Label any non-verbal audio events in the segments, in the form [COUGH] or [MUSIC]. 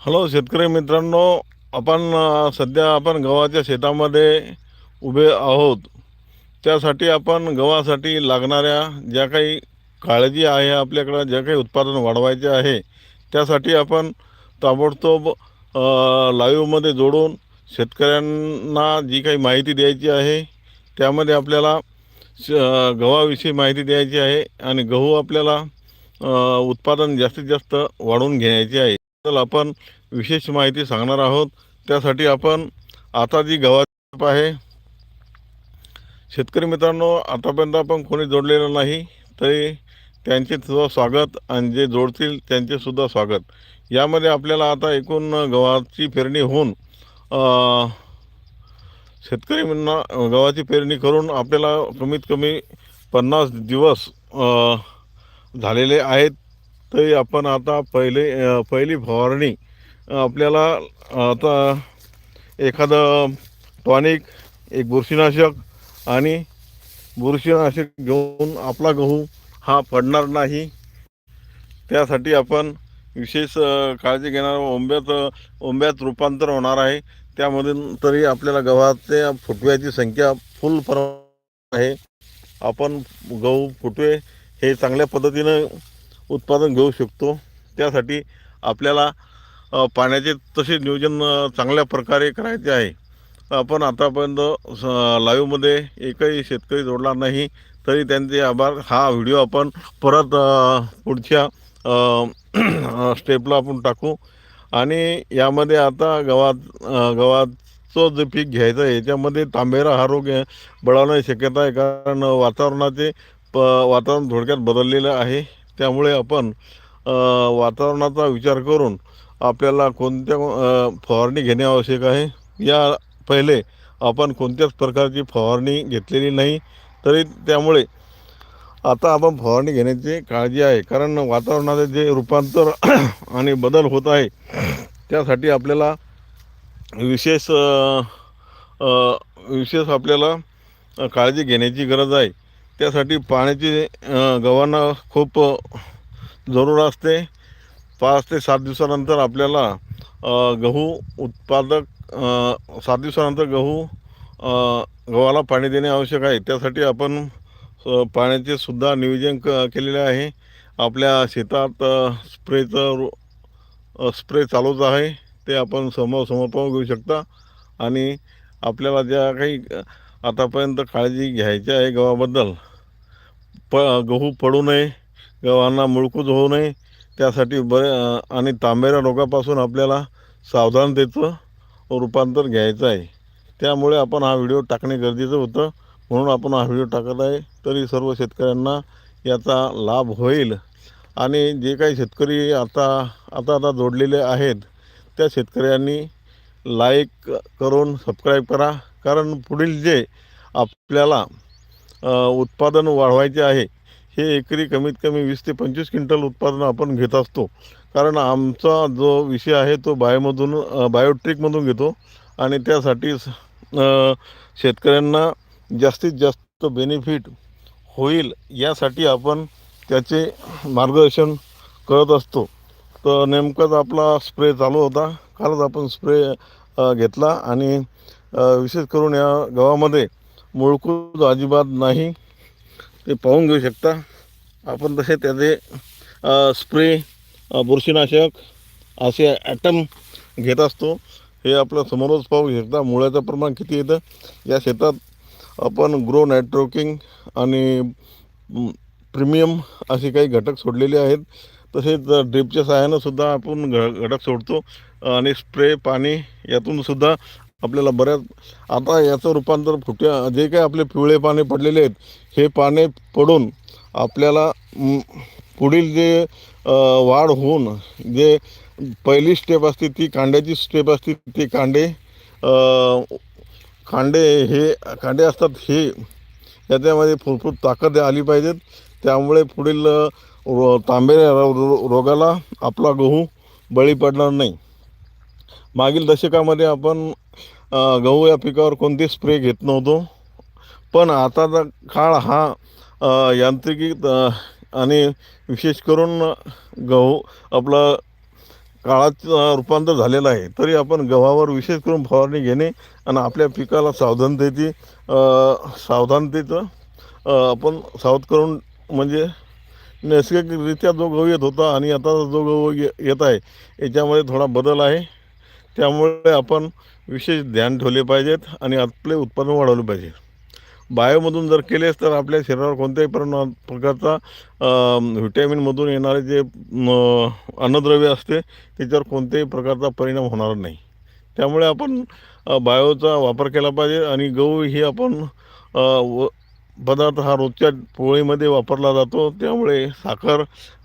Hello शेतकरी मित्रांनो आपण सध्या आपण गव्हाच्या शेतामध्ये उभे आहोत. त्यासाठी आपण गव्हासाठी लागणाऱ्या ज्या काही काळजी आहे आपल्याकडं ज्या काही उत्पादन वाढवायचे आहे त्यासाठी आपण ताबडतोब लाईवमध्ये लाईव्हमध्ये जोडून शेतकऱ्यांना जी काही माहिती द्यायची आहे त्यामध्ये आपल्याला श गव्हाविषयी माहिती द्यायची आहे आणि गहू आपल्याला उत्पादन जास्तीत जास्त वाढवून घ्यायचे आहे. आपण विशेष माहिती सांगणार आहोत. त्यासाठी आपण आता जी गव्हाची आहे शेतकरी मित्रांनो आतापर्यंत आपण कोणी जोडलेलं नाही तरी त्यांचे सुद्धा स्वागत आणि जे जोडतील त्यांचेसुद्धा स्वागत. यामध्ये आपल्याला आता एकूण गव्हाची पेरणी होऊन अ, शेतकऱ्यांना गव्हाची पेरणी करून आपल्याला कमीत कमी पन्नास दिवस झालेले आहेत. तरी आपण आता पहिले पहिली फवारणी आपल्याला आता एखादं टॉनिक एक बुरशीनाशक आणि बुरशीनाशक घेऊन आपला गहू हा पडणार नाही. त्यासाठी आपण विशेष काळजी घेणार ओंब्यात ओंब्यात रूपांतर होणार आहे. त्यामधून तरी आपल्याला गव्हाच्या फुटव्याची संख्या फुल प्रमाणात आहे. आपण गहू फुटवे हे चांगल्या पद्धतीनं उत्पादन घेऊ शकतो. त्यासाठी आपल्याला पाण्याचे तसे नियोजन चांगल्या प्रकारे करायचे आहे. आपण आतापर्यंत स लाईव्हमध्ये एकही शेतकरी जोडला नाही तरी त्यांचे आभार. हा व्हिडिओ आपण परत पुढच्या स्टेपला आपण टाकू. आणि यामध्ये आता गव्हात गव्हाचं जे पीक घ्यायचं आहे याच्यामध्ये तांबेरा हा रोग बळावण्याची शक्यता आहे. कारण वातावरणाचे प वातावरण थोडक्यात बदललेलं आहे. त्यामुळे आपण वातावरणाचा विचार करून आपल्याला कोणत्या फवारणी घेणे आवश्यक आहे? या पहिले आपण कोणत्याच प्रकारची फवारणी घेतलेली नाही. तरी त्यामुळे आता आपण फवारणी घेण्याची काळजी आहे. कारण वातावरणाचे जे रूपांतर [CLEARS THROAT] आणि बदल होत आहे त्यासाठी आपल्याला विशेष विशेष आपल्याला काळजी घेण्याची गरज आहे. त्यासाठी पाण्याची गव्हाणं खूप जरूर असते. पाच ते सात दिवसानंतर आपल्याला गहू उत्पादक सात दिवसानंतर गहू गव्हाला पाणी देणे आवश्यक आहे. त्यासाठी आपण पाण्याचे सुद्धा नियोजन क केलेले आहे. आपल्या शेतात स्प्रेचं रो- स्प्रे चालूच आहे. ते आपण समोर समोर घेऊ शकता. आणि आपल्याला ज्या काही आतापर्यंत काळजी घ्यायची आहे गव्हाबद्दल प गहू पडू नये गव्हांना मुळकूज होऊ नये त्यासाठी बरे आणि तांबेऱ्या रोगापासून आपल्याला सावधानतेचं रूपांतर घ्यायचं आहे. त्यामुळे आपण हा व्हिडिओ टाकणे गरजेचं होतं. म्हणून आपण हा व्हिडिओ टाकत आहे. तरी सर्व शेतकऱ्यांना याचा लाभ होईल. आणि जे काही शेतकरी आता आता आता जोडलेले आहेत त्या शेतकऱ्यांनी लाईक करून सबस्क्राईब करा. कारण पुढील जे आपल्याला उत्पादन वाढवायचे आहे. हे एकरी कमीत कमी वीस ते पंचवीस क्विंटल उत्पादन आपण घेत असतो. कारण आमचा जो विषय आहे तो बायोमधून बायोट्रिकमधून घेतो. आणि त्यासाठी स- शेतकऱ्यांना जास्तीत जास्त बेनिफिट होईल यासाठी आपण त्याचे मार्गदर्शन करत असतो. तर नेमकाच आपला स्प्रे चालू होता. कालच आपण स्प्रे घेतला. आणि विशेष करून या गावामध्ये मुळकूज अजिबात नाही. ते पाहून घेऊ शकता. आपण तसे त्याचे स्प्रे बुरशीनाशक असे ॲटम घेत असतो. हे आपल्या समोरच पाहू शकता. मुळ्याचं प्रमाण किती येतं? या शेतात आपण ग्रो नायट्रोकिंग आणि प्रीमियम असे काही घटक सोडलेले आहेत. तसेच ड्रिपच्या सहाय्यानं सुद्धा आपण घ घटक सोडतो. आणि स्प्रे पाणी यातून सुद्धा आपल्याला बऱ्याच आता याचं रूपांतर फुट्या जे काही आपले पिवळे पाने पडलेले आहेत हे पाने पडून आपल्याला पुढील जे वाढ होऊन जे पहिली स्टेप असते ती कांड्याची स्टेप असते ते कांडे कांडे हे कांडे असतात हे याच्यामध्ये भरपूर ताकद आली पाहिजेत. त्यामुळे पुढील रो- तांबेऱ्या रो- रो- रोगाला आपला गहू बळी पडणार नाही. मागील दशकामध्ये आपण गहू या पिकावर कोणते स्प्रे घेत नव्हतो. पण आताचा काळ हा यांत्रिकी आणि विशेष करून गहू आपलं काळात रूपांतर झालेलं आहे. तरी आपण गव्हावर विशेष करून फवारणी घेणे आणि आपल्या पिकाला सावधानतेची सावधानतेचं आपण सावध करून म्हणजे नैसर्गिकरित्या जो गहू येत होता आणि आता जो गहू ये येत आहे याच्यामध्ये थोडा बदल आहे. त्यामुळे आपण विशेष ध्यान ठेवले पाहिजेत आणि आपले उत्पन्न वाढवले पाहिजे. बायोमधून जर केलेस तर आपल्या शरीरावर कोणत्याही परिणाम प्रकारचा व्हिटॅमिनमधून येणारे जे अन्नद्रव्य असते त्याच्यावर कोणत्याही प्रकारचा परिणाम होणार नाही. त्यामुळे आपण बायोचा वापर केला पाहिजे आणि गहू ही आपण व पदार्थ हा रोजच्या पोळीमध्ये वापरला जातो. त्यामुळे साखर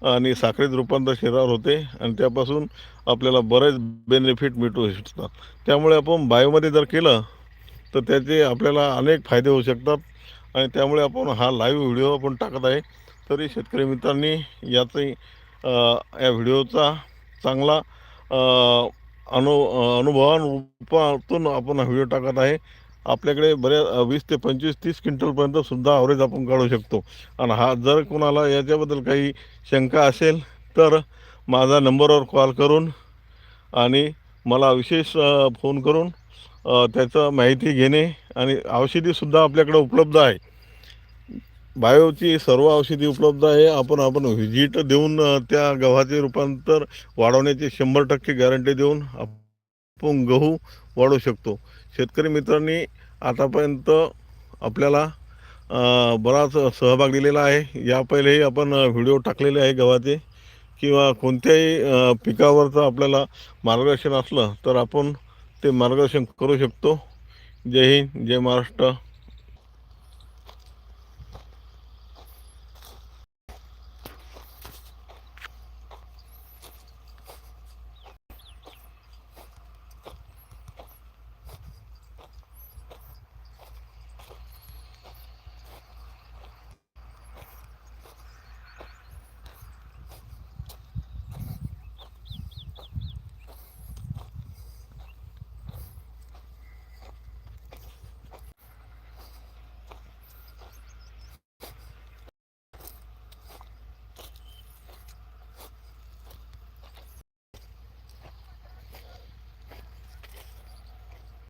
आणि साखरेत रूपांतर शरीरावर होते आणि त्यापासून आपल्याला बरेच बेनिफिट मिळू शकतात. त्यामुळे आपण बायोमध्ये जर केलं तर त्याचे आपल्याला अनेक फायदे होऊ शकतात आणि त्यामुळे आपण हा लाईव्ह व्हिडिओ आपण टाकत आहे. तरी शेतकरी मित्रांनी याचाही या व्हिडिओचा चांगला अनु अनुभवानुरूपातून आपण हा व्हिडिओ टाकत आहे. आपल्याकडे बऱ्याच वीस ते पंचवीस तीस क्विंटलपर्यंत सुद्धा ॲव्हरेज आपण काढू शकतो. आणि हा जर कोणाला याच्याबद्दल काही शंका असेल तर माझा नंबरवर कॉल करून आणि मला विशेष फोन करून त्याचं माहिती घेणे आणि औषधीसुद्धा आपल्याकडे उपलब्ध आहे. बायोची सर्व औषधी उपलब्ध आहे. आपण आपण व्हिजिट देऊन त्या गव्हाचे रूपांतर वाढवण्याची शंभर टक्के गॅरंटी देऊन आपण गहू वाढवू शकतो. शेतकरी मित्रांनी आतापर्यंत आपल्याला बराच सहभाग दिलेला आहे. या पहिलेही आपण व्हिडिओ टाकलेले आहे गव्हाचे किंवा कोणत्याही पिकावरचं आपल्याला मार्गदर्शन असलं तर आपण ते मार्गदर्शन करू शकतो. जय हिंद जय महाराष्ट्र.